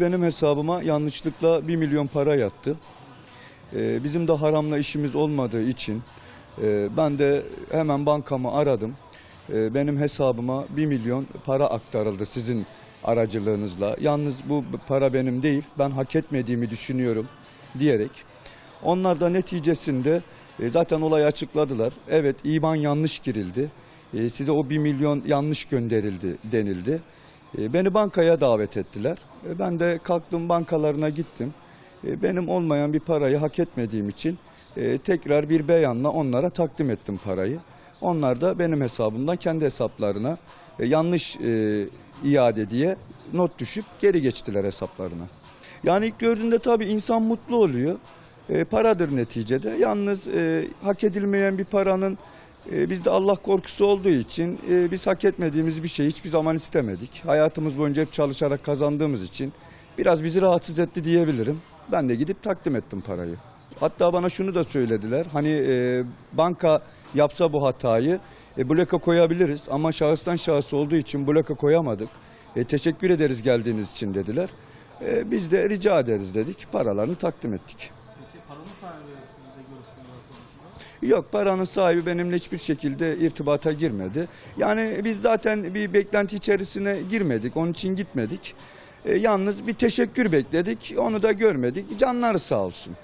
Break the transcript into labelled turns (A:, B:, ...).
A: Benim hesabıma yanlışlıkla 1 milyon para yattı. Ee, bizim de haramla işimiz olmadığı için e, ben de hemen bankamı aradım. Ee, benim hesabıma 1 milyon para aktarıldı sizin aracılığınızla. Yalnız bu para benim değil, ben hak etmediğimi düşünüyorum diyerek. Onlar da neticesinde e, zaten olayı açıkladılar. Evet iban yanlış girildi. E, size o 1 milyon yanlış gönderildi denildi. E, Beni bankaya davet ettiler. E, Ben de kalktım bankalarına gittim. E, Benim olmayan bir parayı hak etmediğim için e, tekrar bir beyanla onlara takdim ettim parayı. Onlar da benim hesabımdan kendi hesaplarına e, yanlış e, iade diye not düşüp geri geçtiler hesaplarına. Yani ilk gördüğünde tabii insan mutlu oluyor. E, paradır neticede. Yalnız e, hak edilmeyen bir paranın e, bizde Allah korkusu olduğu için e, biz hak etmediğimiz bir şey hiçbir zaman istemedik. Hayatımız boyunca hep çalışarak kazandığımız için biraz bizi rahatsız etti diyebilirim. Ben de gidip takdim ettim parayı. Hatta bana şunu da söylediler. Hani e, banka yapsa bu hatayı e, bloka koyabiliriz ama şahıstan şahıs olduğu için bloka koyamadık. E, teşekkür ederiz geldiğiniz için dediler. Biz de rica ederiz dedik. Paralarını takdim ettik.
B: Peki paranın sahibi görüştüğünden sonuçta?
A: Yok paranın sahibi benimle hiçbir şekilde irtibata girmedi. Yani biz zaten bir beklenti içerisine girmedik. Onun için gitmedik. E, yalnız bir teşekkür bekledik. Onu da görmedik. Canları sağ olsun.